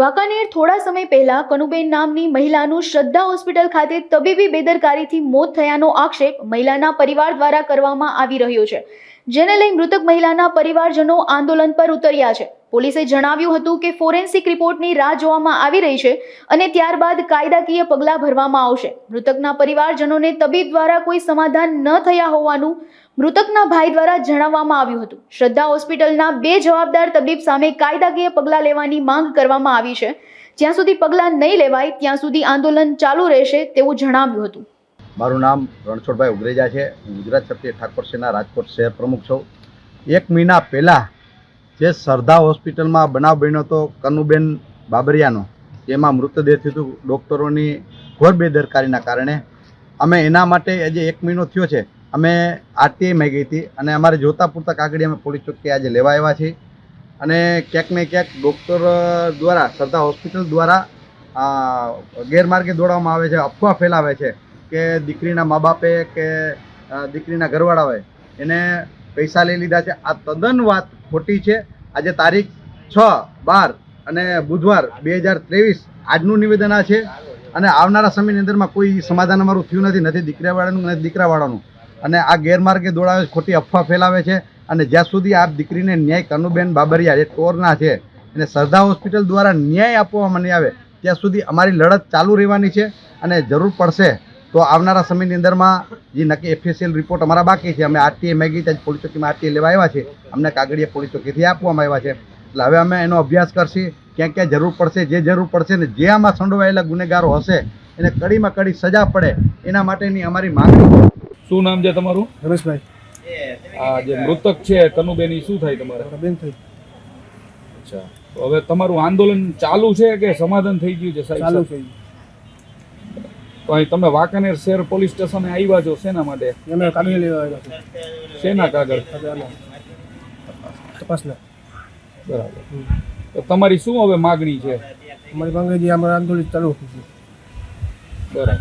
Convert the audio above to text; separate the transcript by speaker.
Speaker 1: વાંકાનેર થોડા સમય પહેલા કનુબેન નામની મહિલાનું શ્રદ્ધા હોસ્પિટલ ખાતે તબીબી બેદરકારીથી મોત થયાનો આક્ષેપ મહિલાના પરિવાર દ્વારા કરવામાં આવી રહ્યો છે, જેને લઈ મૃતક મહિલાના પરિવારજનો આંદોલન પર ઉતર્યા છે. પોલીસે જણાવ્યું હતું કે ફોરેન્સિક રિપોર્ટની રાહ જોવામાં આવી રહી છે અને ત્યારબાદ કાયદાકીય પગલાં ભરવામાં આવશે. મૃતકના પરિવારજનોને તબીબ દ્વારા કોઈ સમાધાન ન થયા હોવાનું મૃતકના ભાઈ દ્વારા જણાવવામાં આવ્યું હતું. શ્રદ્ધા હોસ્પિટલના બે જવાબદાર તબીબ સામે કાયદાકીય પગલાં લેવાની માંગ કરવામાં આવી છે. જ્યાં સુધી પગલાં નહીં લેવાય, ત્યાં સુધી આંદોલન ચાલુ રહેશે તેવું જણાવ્યું હતું.
Speaker 2: મારું નામ રણછોડભાઈ ઉગરેજા છે. હું ગુજરાત ક્ષત્રિય ઠાકોર સેના રાજકોટ શહેર પ્રમુખ છું. એક મહિના પહેલાં જે સરદા હોસ્પિટલમાં બનાવ બન્યો હતો કનુબેન બાબરિયાનો, જેમાં મૃતદેહ થયું હતું ડૉક્ટરોની ઘોર બેદરકારીના કારણે. અમે એના માટે આજે એક મહિનો થયો છે, અમે આરટીઆઈ માગી હતી અને અમારે જોતા પૂરતા કાગળી અમે પોલીસ ચોકી આજે લેવા આવ્યા છીએ. અને ક્યાંક ને ક્યાંક ડૉક્ટર દ્વારા સરદાર હોસ્પિટલ દ્વારા ગેરમાર્ગે દોડવામાં આવે છે, અફવા ફેલાવે છે કે દીકરીના મા બાપે કે દીકરીના ઘરવાળાઓએ એને પૈસા લઈ લીધા છે. આ તદ્દન વાત ખોટી છે. આજે તારીખ છ, બાર અને બુધવાર બે હજાર ત્રેવીસ આજનું નિવેદન આ છે. અને આવનારા સમયની અંદરમાં કોઈ સમાધાન અમારું થયું નથી. નથી દીકરાવાળાનું નથી દીકરાવાળાનું. અને આ ગેરમાર્ગે દોડાવે ખોટી અફવા ફેલાવે છે. અને જ્યાં સુધી આ દીકરીને ન્યાય કનુબેન બાબરિયા, જે ટોરના છે, એને સરદા હોસ્પિટલ દ્વારા ન્યાય આપવામાં નહીં આવે, ત્યાં સુધી અમારી લડત ચાલુ રહેવાની છે. અને જરૂર પડશે તો આવનારા સમયની અંદરમાં જે નક્કી એફએસએલ રિપોર્ટ અમારા બાકી છે અમે આરટીએ મેગી ત્યાં પોલીસ ચોકીમાં આરટીએ લેવા આવ્યા છે. અમને કાગળિયા પોલીસ ચોકીથી આપવામાં આવ્યા છે. એટલે હવે અમે એનો અભ્યાસ કરશી ક્યાં ક્યાં જરૂર પડશે જે જરૂર પડશે ને જે આમાં સંડોવાયેલા ગુનેગારો હશે એને કડીમાં કડી સજા પડે એના માટેની અમારી માંગણી
Speaker 3: શું નામ છે તમારું?
Speaker 4: રમેશભાઈ.
Speaker 3: આ જે મૃતક છે કનુબેન ઈ શું થાય તમારે?
Speaker 4: મારા બેન થઈ
Speaker 3: અચ્છા. તો હવે તમારું આંદોલન ચાલુ છે કે સમાધાન થઈ ગયું છે સાહેબ?
Speaker 4: ચાલુ છે
Speaker 3: તો અહીં તમે વાંકાનેર શહેર પોલીસ સ્ટેશને આવ્યા છો શેના માટે?
Speaker 4: એમને કાગળ લેવા આવ્યા છે
Speaker 3: શેના કાગળ?
Speaker 4: તપાસના.
Speaker 3: બરાબર. તો તમારી શું હવે માગણી છે?
Speaker 4: અમારી પાસે જે અમારા આંદોલન ચાલુ
Speaker 3: બરાબર.